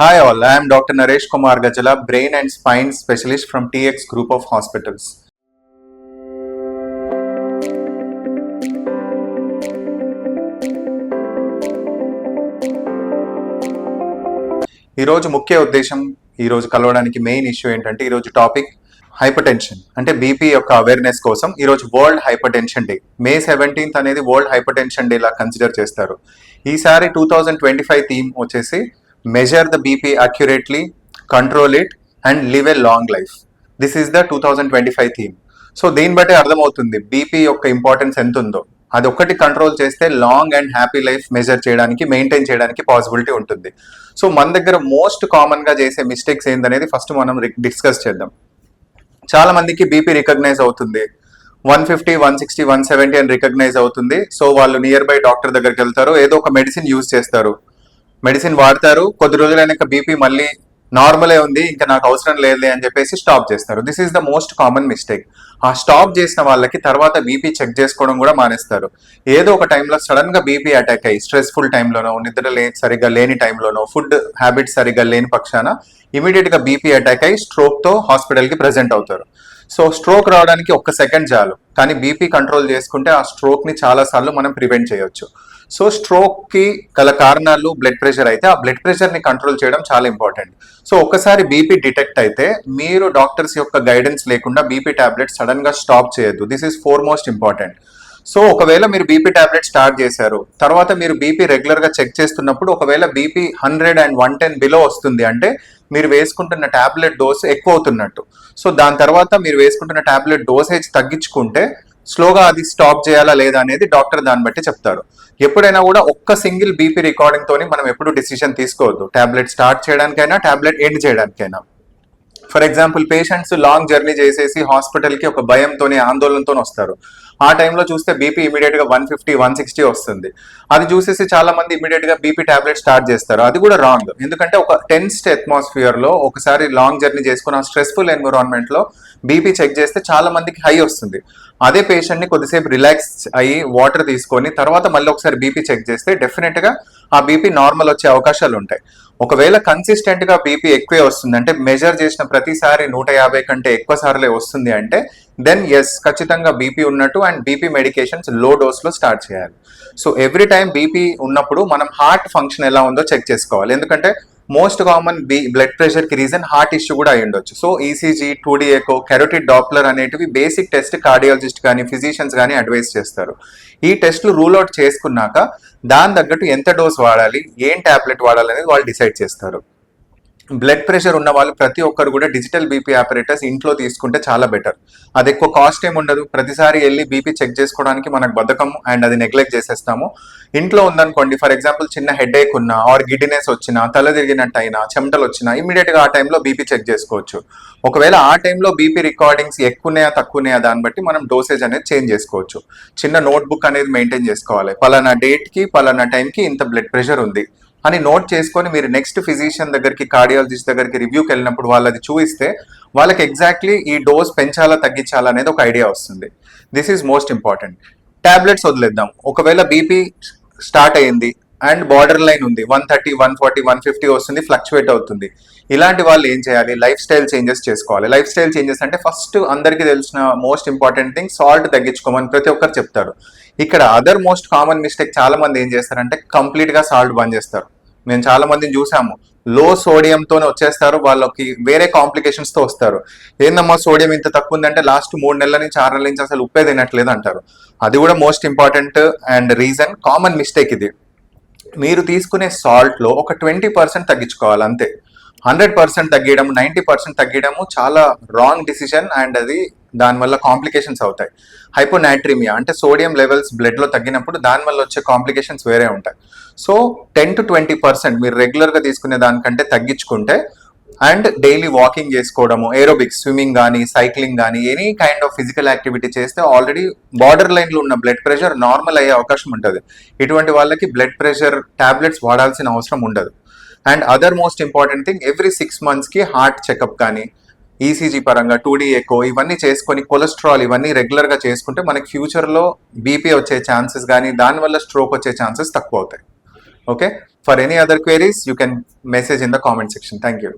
Hi all, I am Dr. Naresh Kumar Gajala, Brain and Spine Specialist from TX Group of Hospitals. ఈరోజు ముఖ్య ఉద్దేశం ఈరోజు కలవడానికి main issue ఏంటంటే ఈరోజు టాపిక్ హైపర్ టెన్షన్ అంటే బీపీ యొక్క అవేర్నెస్ కోసం ఈరోజు world hypertension day May seventeenth అనేది వరల్డ్ హైపర్ టెన్షన్ డే లా కన్సిడర్ చేస్తారు ఈసారి two thousand twenty five theme వచ్చేసి measure the BP accurately control it and live a long life this is the two thousand twenty five theme so దీన్ని బట్టి అర్థమవుతుంది BP యొక్క importance ఎంత ఉందో అది ఒక్కటి కంట్రోల్ చేస్తే long and happy life measure చేయడానికి మెయింటైన్ చేయడానికి పాసిబిలిటీ ఉంటుంది. సో మన దగ్గర మోస్ట్ కామన్గా చేసే మిస్టేక్స్ ఏందనేది ఫస్ట్ మనం డిస్కస్ చేద్దాం. చాలా మందికి బీపీ రికగ్నైజ్ అవుతుంది. One fifty one sixty one seventy అని రికగ్నైజ్ అవుతుంది. సో వాళ్ళు నియర్ బై డాక్టర్ దగ్గరికి వెళ్తారు ఏదో ఒక మెడిసిన్ యూజ్ చేస్తారు. మెడిసిన్ వాడతారు. కొద్ది రోజులైనాక బీపీ మళ్ళీ నార్మలే ఉంది ఇంకా నాకు అవసరం లేదులే అని చెప్పేసి స్టాప్ చేస్తారు. This is the most common mistake ఆ స్టాప్ చేసిన వాళ్ళకి తర్వాత బీపీ చెక్ చేసుకోవడం కూడా మానేస్తారు. ఏదో ఒక టైంలో సడన్గా బీపీ అటాక్ అయ్యి స్ట్రెస్ఫుల్ టైంలోనో నిద్ర లే సరిగ్గా లేని టైంలోనో ఫుడ్ హ్యాబిట్స్ సరిగ్గా లేని పక్షాన ఇమీడియట్గా బీపీ అటాక్ అయ్యి స్ట్రోక్తో హాస్పిటల్కి ప్రెజెంట్ అవుతారు. సో స్ట్రోక్ రావడానికి ఒక్క సెకండ్ చాలు. కానీ బీపీ కంట్రోల్ చేసుకుంటే ఆ స్ట్రోక్ని చాలా సార్లు మనం ప్రివెంట్ చేయొచ్చు. సో స్ట్రోక్కి గల కారణాలు బ్లడ్ ప్రెషర్ అయితే ఆ బ్లడ్ ప్రెషర్ని కంట్రోల్ చేయడం చాలా ఇంపార్టెంట్. సో ఒక్కసారి బీపీ డిటెక్ట్ అయితే మీరు డాక్టర్స్ యొక్క గైడెన్స్ లేకుండా బీపీ టాబ్లెట్ సడన్గా స్టాప్ చేయొద్దు. This is for most important. So ఒకవేళ మీరు బీపీ టాబ్లెట్ స్టార్ట్ చేశారు తర్వాత మీరు బీపీ రెగ్యులర్గా చెక్ చేస్తున్నప్పుడు ఒకవేళ BP hundred and one ten below వస్తుంది అంటే మీరు వేసుకుంటున్న టాబ్లెట్ డోస్ ఎక్కువ అవుతున్నట్టు. సో దాని తర్వాత మీరు వేసుకుంటున్న టాబ్లెట్ డోసేజ్ తగ్గించుకుంటే స్లోగా అది స్టాప్ చేయాలా లేదా అనేది డాక్టర్ దాన్ని బట్టి చెప్తారు ఎప్పుడైనా కూడా ఒక్క సింగిల్ బీపీ రికార్డింగ్ తోని మనం ఎప్పుడు డిసిషన్ తీసుకోవద్దు. టాబ్లెట్ స్టార్ట్ చేయడానికైనా టాబ్లెట్ ఎండ్ చేయడానికైనా. For example patients long journey చేసేసి హాస్పిటల్కి ఒక భయంతోనే ఆందోళనతో వస్తారు. ఆ టైంలో చూస్తే బీపీ ఇమీడియట్గా వన్ ఫిఫ్టీ వన్ సిక్స్టీ వస్తుంది. అది చూసేసి చాలా మంది ఇమీడియట్గా బీపీ టాబ్లెట్ స్టార్ట్ చేస్తారు. అది కూడా రాంగ్ ఎందుకంటే ఒక టెన్స్ట్ అట్మాస్ఫియర్లో ఒకసారి లాంగ్ జర్నీ చేసుకున్న స్ట్రెస్ఫుల్ ఎన్విరాన్మెంట్లో బీపీ చెక్ చేస్తే చాలా మందికి హై వస్తుంది. అదే పేషెంట్ని కొద్దిసేపు రిలాక్స్ అయ్యి వాటర్ తీసుకొని తర్వాత మళ్ళీ ఒకసారి బీపీ చెక్ చేస్తే డెఫినెట్గా ఆ బీపీ నార్మల్ వచ్చే అవకాశాలు ఉంటాయి. ఒకవేళ కన్సిస్టెంట్గా బీపీ ఎక్కువే వస్తుంది అంటే మెజర్ చేసిన ప్రతిసారి నూట యాభై కంటే ఎక్కువ సార్లే వస్తుంది అంటే దెన్ ఎస్ ఖచ్చితంగా బీపీ ఉన్నట్టు అండ్ బీపీ మెడికేషన్స్లో డోస్లో స్టార్ట్ చేయాలి. సో ఎవ్రీ టైం బీపీ ఉన్నప్పుడు మనం హార్ట్ ఫంక్షన్ ఎలా ఉందో చెక్ చేసుకోవాలి. ఎందుకంటే మోస్ట్ కామన్ బి బ్లడ్ ప్రెషర్కి రీజన్ హార్ట్ ఇష్యూ కూడా అయి ఉండొచ్చు. So ECG two D echo carotid Doppler అనేటివి బేసిక్ టెస్ట్ కార్డియాలజిస్ట్ కానీ ఫిజిషియన్స్ కానీ అడ్వైస్ చేస్తారు. ఈ టెస్ట్లు రూల్ అవుట్ చేసుకున్నాక దాని తగ్గట్టు ఎంత డోస్ వాడాలి ఏం టాబ్లెట్ వాడాలి అనేది వాళ్ళు డిసైడ్ చేస్తారు. బ్లడ్ ప్రెషర్ ఉన్న వాళ్ళు ప్రతి ఒక్కరు కూడా డిజిటల్ బీపీ ఆపరేటర్స్ ఇంట్లో తీసుకుంటే చాలా బెటర్. అది ఎక్కువ కాస్ట్ ఏమి ఉండదు. ప్రతిసారి వెళ్ళి బీపీ చెక్ చేసుకోవడానికి మనకు బద్ధకం అండ్ అది నెగ్లెక్ట్ చేసేస్తాము. ఇంట్లో ఉందనుకోండి ఫర్ ఎగ్జాంపుల్ చిన్న హెడ్ ఏక్ ఉన్నా ఆర్ గిడ్డినెస్ వచ్చినా తల తిరిగినట్టు అయినా చెమటలు వచ్చినా ఇమీడియట్గా ఆ టైంలో బీపీ చెక్ చేసుకోవచ్చు. ఒకవేళ ఆ టైంలో బీపీ రికార్డింగ్స్ ఎక్కువనే తక్కువనాయా దాన్ని బట్టి మనం డోసేజ్ అనేది చేంజ్ చేసుకోవచ్చు. చిన్న నోట్బుక్ అనేది మెయింటైన్ చేసుకోవాలి. పలానా డేట్కి పలానా టైంకి ఇంత బ్లడ్ ప్రెషర్ ఉంది. అని నోట్ చేసుకొని మీరు నెక్స్ట్ ఫిజిషియన్ దగ్గరికి కార్డియాలజిస్ట్ దగ్గరికి రివ్యూకి వెళ్ళినప్పుడు వాళ్ళు అది చూపిస్తే వాళ్ళకి ఎగ్జాక్ట్లీ ఈ డోస్ పెంచాలా తగ్గించాలా అనేది ఒక ఐడియా వస్తుంది. This is most important tablets వదిలేద్దాం. ఒకవేళ బీపీ స్టార్ట్ అయ్యింది అండ్ బార్డర్ లైన్ ఉంది. One thirty one forty one fifty వస్తుంది ఫ్లక్చువేట్ అవుతుంది. ఇలాంటి వాళ్ళు ఏం చేయాలి? లైఫ్ స్టైల్ చేంజెస్ చేసుకోవాలి. లైఫ్ స్టైల్ చేంజెస్ అంటే ఫస్ట్ అందరికీ తెలిసిన మోస్ట్ ఇంపార్టెంట్ థింగ్ సాల్ట్ తగ్గించుకోమని ప్రతి ఒక్కరు చెప్తారు. ఇక్కడ అదర్ మోస్ట్ కామన్ మిస్టేక్ చాలా మంది ఏం చేస్తారంటే కంప్లీట్గా సాల్ట్ బంద్ చేస్తారు. మేము చాలా మందిని చూసాము లో సోడియంతోనే వచ్చేస్తారు వాళ్ళకి వేరే కాంప్లికేషన్స్తో వస్తారు. ఏందమ్మా సోడియం ఇంత తక్కువ ఉందంటే లాస్ట్ మూడు నెలల నుంచి ఆరు నెలల నుంచి అసలు ఉప్పే తినట్లేదు అంటారు. అది కూడా most important and reason common mistake ఇది. మీరు తీసుకునే సాల్ట్లో ఒక ట్వంటీ పర్సెంట్ తగ్గించుకోవాలి అంతే. హండ్రెడ్ పర్సెంట్ తగ్గడం నైంటీ పర్సెంట్ తగ్గడము చాలా రాంగ్ డిసిషన్ అండ్ అది దానివల్ల కాంప్లికేషన్స్ అవుతాయి. హైపోనాట్రీమియా అంటే సోడియం లెవెల్స్ బ్లడ్లో తగ్గినప్పుడు దానివల్ల వచ్చే కాంప్లికేషన్స్ వేరే ఉంటాయి. So ten to twenty percent మీరు రెగ్యులర్గా తీసుకునే దానికంటే తగ్గించుకుంటే అండ్ డైలీ వాకింగ్ చేసుకోవడము ఏరోబిక్స్ స్విమ్మింగ్ కానీ సైక్లింగ్ కానీ any kind of physical activity చేస్తే ఆల్రెడీ బార్డర్ లైన్లో ఉన్న బ్లడ్ ప్రెషర్ నార్మల్ అయ్యే అవకాశం ఉంటుంది. ఇటువంటి వాళ్ళకి బ్లడ్ ప్రెషర్ టాబ్లెట్స్ వాడాల్సిన అవసరం ఉండదు. And other most important thing every six మంత్స్కి హార్ట్ చెకప్ కానీ ఈసీజీ పరంగా టూ ఎకో ఇవన్నీ చేసుకొని కొలెస్ట్రాల్ ఇవన్నీ రెగ్యులర్గా చేసుకుంటే మనకి ఫ్యూచర్లో బీపీ వచ్చే ఛాన్సెస్ కానీ దానివల్ల స్ట్రోక్ వచ్చే ఛాన్సెస్ తక్కువ అవుతాయి. Okay? For any other queries you can message in the comment section. Thank you.